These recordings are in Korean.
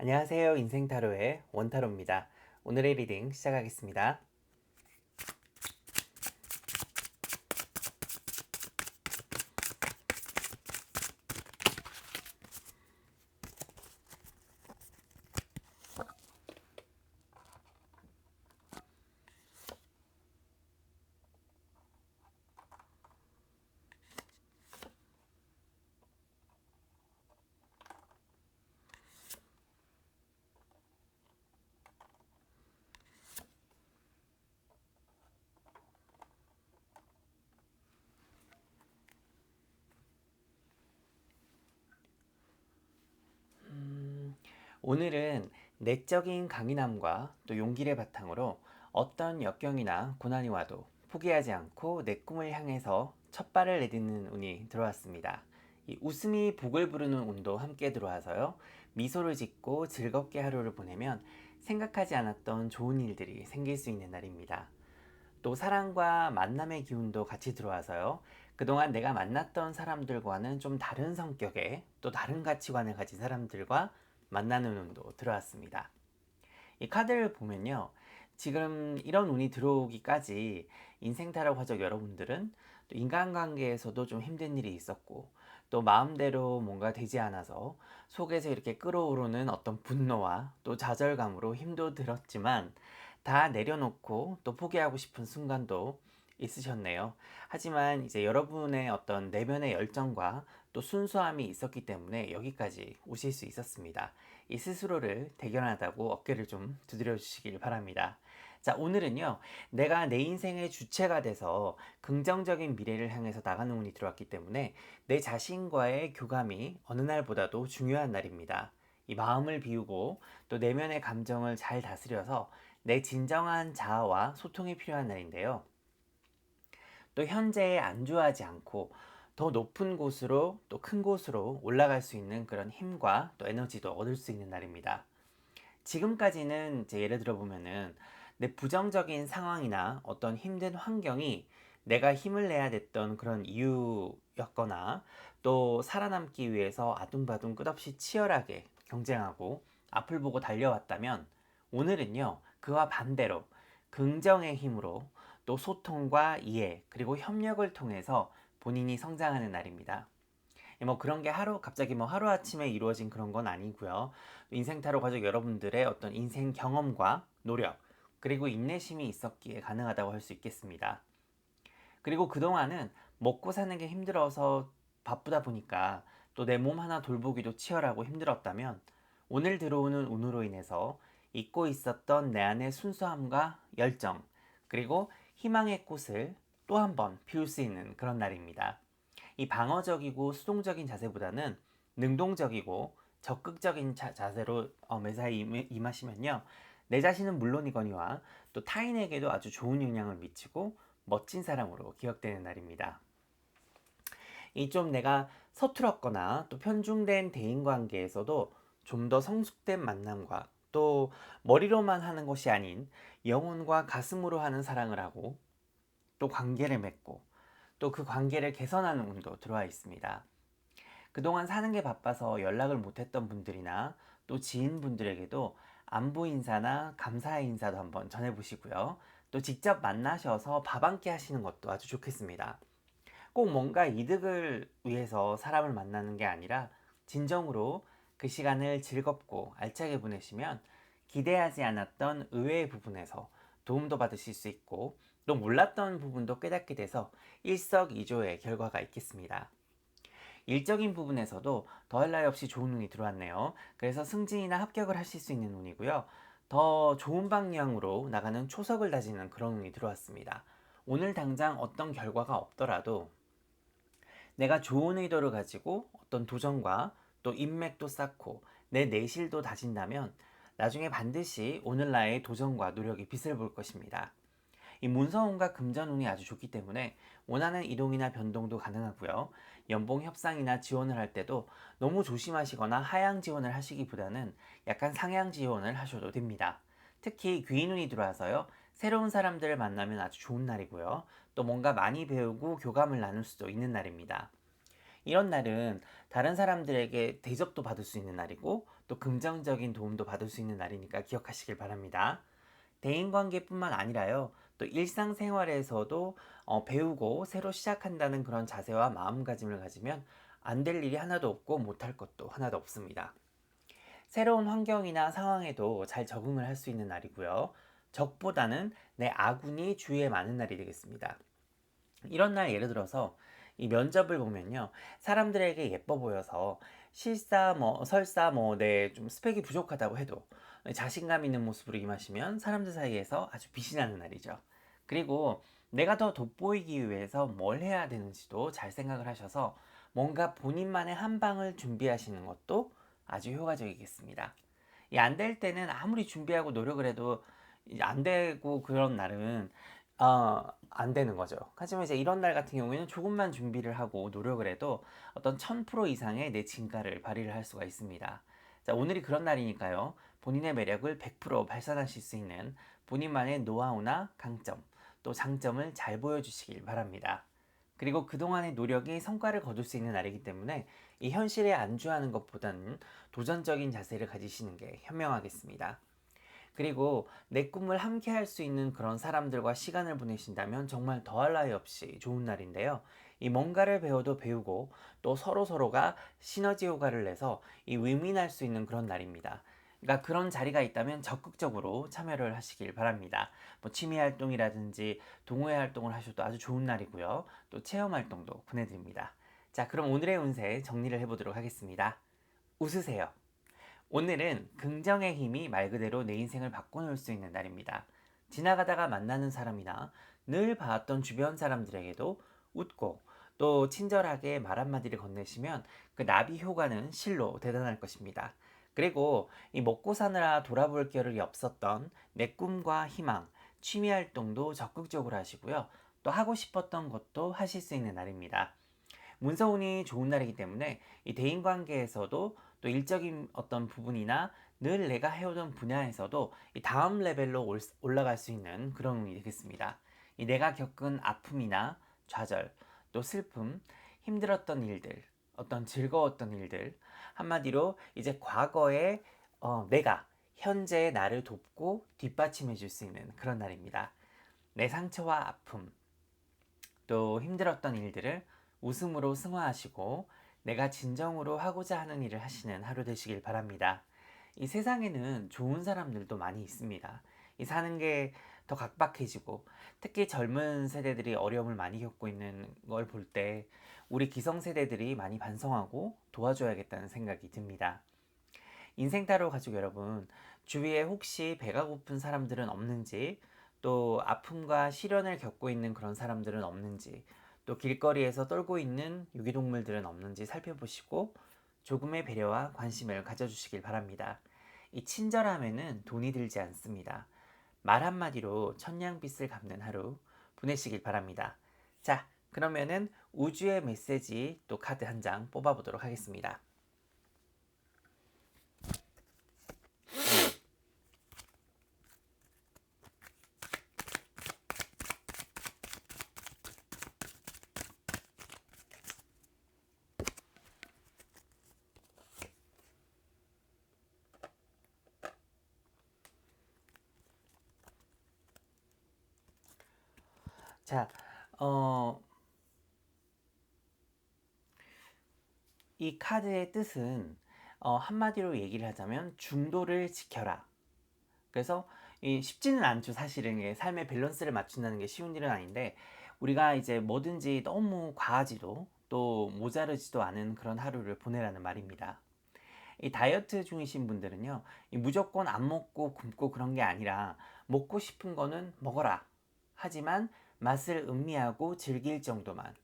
안녕하세요. 인생타로의 원타로입니다. 오늘의 리딩 시작하겠습니다. 오늘은 내적인 강인함과 또 용기를 바탕으로 어떤 역경이나 고난이 와도 포기하지 않고 내 꿈을 향해서 첫 발을 내딛는 운이 들어왔습니다. 이 웃음이 복을 부르는 운도 함께 들어와서요. 미소를 짓고 즐겁게 하루를 보내면 생각하지 않았던 좋은 일들이 생길 수 있는 날입니다. 또 사랑과 만남의 기운도 같이 들어와서요. 그동안 내가 만났던 사람들과는 좀 다른 성격의 또 다른 가치관을 가진 사람들과 만나는 운도 들어왔습니다. 이 카드를 보면요. 지금 이런 운이 들어오기까지 인생 타락 화적 여러분들은 또 인간관계에서도 좀 힘든 일이 있었고 또 마음대로 뭔가 되지 않아서 속에서 이렇게 끓어오르는 어떤 분노와 또 좌절감으로 힘도 들었지만 다 내려놓고 또 포기하고 싶은 순간도 있으셨네요. 하지만 이제 여러분의 어떤 내면의 열정과 또 순수함이 있었기 때문에 여기까지 오실 수 있었습니다. 이 스스로를 대견하다고 어깨를 좀 두드려 주시길 바랍니다. 자, 오늘은요, 내가 내 인생의 주체가 돼서 긍정적인 미래를 향해서 나가는 운이 들어왔기 때문에 내 자신과의 교감이 어느 날보다도 중요한 날입니다. 이 마음을 비우고 또 내면의 감정을 잘 다스려서 내 진정한 자아와 소통이 필요한 날인데요. 또 현재에 안주하지 않고 더 높은 곳으로 또 큰 곳으로 올라갈 수 있는 그런 힘과 또 에너지도 얻을 수 있는 날입니다. 지금까지는 이제 예를 들어 보면은 내 부정적인 상황이나 어떤 힘든 환경이 내가 힘을 내야 됐던 그런 이유였거나 또 살아남기 위해서 아둥바둥 끝없이 치열하게 경쟁하고 앞을 보고 달려왔다면 오늘은요 그와 반대로 긍정의 힘으로 또 소통과 이해 그리고 협력을 통해서 본인이 성장하는 날입니다. 뭐 그런 게 하루 갑자기 뭐 하루 아침에 이루어진 그런 건 아니고요. 인생 타로 가족 여러분들의 어떤 인생 경험과 노력 그리고 인내심이 있었기에 가능하다고 할 수 있겠습니다. 그리고 그동안은 먹고 사는 게 힘들어서 바쁘다 보니까 또 내 몸 하나 돌보기도 치열하고 힘들었다면 오늘 들어오는 운으로 인해서 잊고 있었던 내 안의 순수함과 열정 그리고 희망의 꽃을 또 한 번 피울 수 있는 그런 날입니다. 이 방어적이고 수동적인 자세보다는 능동적이고 적극적인 자, 세로 어, 매사에 임하시면요. 내 자신은 물론이거니와 또 타인에게도 아주 좋은 영향을 미치고 멋진 사람으로 기억되는 날입니다. 이 좀 내가 서툴었거나 또 편중된 대인 관계에서도 좀 더 성숙된 만남과 또 머리로만 하는 것이 아닌 영혼과 가슴으로 하는 사랑을 하고 또 관계를 맺고 또 그 관계를 개선하는 운도 들어와 있습니다. 그동안 사는 게 바빠서 연락을 못했던 분들이나 또 지인분들에게도 안부 인사나 감사의 인사도 한번 전해보시고요. 또 직접 만나셔서 밥 한 끼 하시는 것도 아주 좋겠습니다. 꼭 뭔가 이득을 위해서 사람을 만나는 게 아니라 진정으로 그 시간을 즐겁고 알차게 보내시면 기대하지 않았던 의외의 부분에서 도움도 받으실 수 있고 또 몰랐던 부분도 깨닫게 돼서 일석이조의 결과가 있겠습니다. 일적인 부분에서도 더할 나위 없이 좋은 운이 들어왔네요. 그래서 승진이나 합격을 하실 수 있는 운이고요. 더 좋은 방향으로 나가는 초석을 다지는 그런 운이 들어왔습니다. 오늘 당장 어떤 결과가 없더라도 내가 좋은 의도를 가지고 어떤 도전과 또 인맥도 쌓고 내 내실도 다진다면 나중에 반드시 오늘 나의 도전과 노력이 빛을 볼 것입니다. 이 문서운과 금전운이 아주 좋기 때문에 원하는 이동이나 변동도 가능하고요. 연봉 협상이나 지원을 할 때도 너무 조심하시거나 하향 지원을 하시기보다는 약간 상향 지원을 하셔도 됩니다. 특히 귀인운이 들어와서요. 새로운 사람들을 만나면 아주 좋은 날이고요. 또 뭔가 많이 배우고 교감을 나눌 수도 있는 날입니다. 이런 날은 다른 사람들에게 대접도 받을 수 있는 날이고 또 긍정적인 도움도 받을 수 있는 날이니까 기억하시길 바랍니다. 대인관계뿐만 아니라요. 또 일상생활에서도 어, 배우고 새로 시작한다는 그런 자세와 마음가짐을 가지면 안 될 일이 하나도 없고 못할 것도 하나도 없습니다. 새로운 환경이나 상황에도 잘 적응을 할 수 있는 날이고요. 적보다는 내 아군이 주위에 많은 날이 되겠습니다. 이런 날 예를 들어서 이 면접을 보면요. 사람들에게 예뻐 보여서 실사 뭐 설사 뭐 내 좀 스펙이 부족하다고 해도 자신감 있는 모습으로 임하시면 사람들 사이에서 아주 빛이 나는 날이죠. 그리고 내가 더 돋보이기 위해서 뭘 해야 되는지도 잘 생각을 하셔서 뭔가 본인만의 한 방을 준비하시는 것도 아주 효과적이겠습니다. 이 안 될 때는 아무리 준비하고 노력을 해도 안 되고 그런 날은 어, 안 되는 거죠. 하지만 이제 이런 날 같은 경우에는 조금만 준비를 하고 노력을 해도 어떤 1000% 이상의 내 진가를 발휘를 할 수가 있습니다. 자, 오늘이 그런 날이니까요. 본인의 매력을 100% 발산하실 수 있는 본인만의 노하우나 강점, 또 장점을 잘 보여주시길 바랍니다. 그리고 그동안의 노력이 성과를 거둘 수 있는 날이기 때문에 이 현실에 안주하는 것보다는 도전적인 자세를 가지시는 게 현명하겠습니다. 그리고 내 꿈을 함께 할 수 있는 그런 사람들과 시간을 보내신다면 정말 더할 나위 없이 좋은 날인데요. 이 뭔가를 배워도 배우고 또 서로 서로가 시너지 효과를 내서 이 윈윈할 수 있는 그런 날입니다. 그러니까 그런 자리가 있다면 적극적으로 참여를 하시길 바랍니다. 뭐 취미 활동이라든지 동호회 활동을 하셔도 아주 좋은 날이고요. 또 체험 활동도 보내드립니다. 자, 그럼 오늘의 운세 정리를 해보도록 하겠습니다. 웃으세요. 오늘은 긍정의 힘이 말 그대로 내 인생을 바꿔놓을 수 있는 날입니다. 지나가다가 만나는 사람이나 늘 봐왔던 주변 사람들에게도 웃고 또 친절하게 말 한마디를 건네시면 그 나비 효과는 실로 대단할 것입니다. 그리고 이 먹고 사느라 돌아볼 겨를이 없었던 내 꿈과 희망, 취미 활동도 적극적으로 하시고요. 또 하고 싶었던 것도 하실 수 있는 날입니다. 문서운이 좋은 날이기 때문에 이 대인 관계에서도 또 일적인 어떤 부분이나 늘 내가 해오던 분야에서도 이 다음 레벨로 올, 올라갈 수 있는 그런 운이 되겠습니다. 이 내가 겪은 아픔이나 좌절, 또 슬픔, 힘들었던 일들, 어떤 즐거웠던 일들, 한마디로 이제 과거에 어, 내가 현재의 나를 돕고 뒷받침해 줄 수 있는 그런 날입니다. 내 상처와 아픔, 또 힘들었던 일들을 웃음으로 승화하시고 내가 진정으로 하고자 하는 일을 하시는 하루 되시길 바랍니다. 이 세상에는 좋은 사람들도 많이 있습니다. 이 사는 게 더 각박해지고 특히 젊은 세대들이 어려움을 많이 겪고 있는 걸 볼 때 우리 기성 세대들이 많이 반성하고 도와줘야겠다는 생각이 듭니다. 인생 타로 가족 여러분, 주위에 혹시 배가 고픈 사람들은 없는지, 또 아픔과 시련을 겪고 있는 그런 사람들은 없는지, 또 길거리에서 떨고 있는 유기동물들은 없는지 살펴보시고 조금의 배려와 관심을 가져주시길 바랍니다. 이 친절함에는 돈이 들지 않습니다. 말 한마디로 천냥빚을 갚는 하루 보내시길 바랍니다. 자, 그러면은 우주의 메시지 또 카드 한 장 뽑아보도록 하겠습니다. 자, 어, 이 카드의 뜻은 어, 한마디로 얘기를 하자면 중도를 지켜라. 그래서 이 쉽지는 않죠. 사실은 삶의 밸런스를 맞춘다는 게 쉬운 일은 아닌데 우리가 이제 뭐든지 너무 과하지도 또 모자르지도 않은 그런 하루를 보내라는 말입니다. 이 다이어트 중이신 분들은요, 무조건 안 먹고 굶고 그런 게 아니라 먹고 싶은 거는 먹어라. 하지만 맛을 음미하고 즐길 정도만.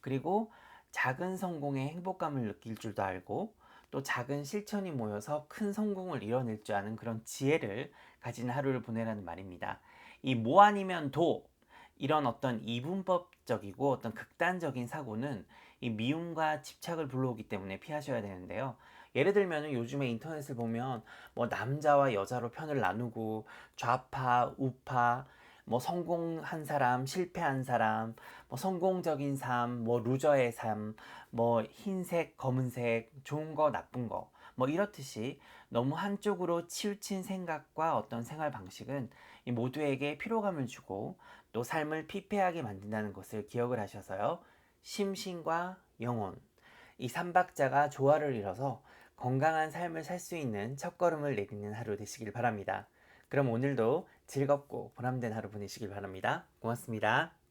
그리고 작은 성공의 행복감을 느낄 줄도 알고 또 작은 실천이 모여서 큰 성공을 이뤄낼 줄 아는 그런 지혜를 가진 하루를 보내라는 말입니다. 이 뭐 아니면 도 이런 어떤 이분법적이고 어떤 극단적인 사고는 이 미움과 집착을 불러오기 때문에 피하셔야 되는데요. 예를 들면 요즘에 인터넷을 보면 뭐 남자와 여자로 편을 나누고 좌파, 우파 뭐 성공한 사람, 실패한 사람, 뭐 성공적인 삶, 뭐 루저의 삶, 뭐 흰색, 검은색, 좋은 거, 나쁜 거, 뭐 이렇듯이 너무 한쪽으로 치우친 생각과 어떤 생활 방식은 이 모두에게 피로감을 주고 또 삶을 피폐하게 만든다는 것을 기억을 하셔서요. 심신과 영혼, 이 삼박자가 조화를 이뤄서 건강한 삶을 살 수 있는 첫걸음을 내딛는 하루 되시길 바랍니다. 그럼 오늘도 즐겁고 보람된 하루 보내시길 바랍니다. 고맙습니다.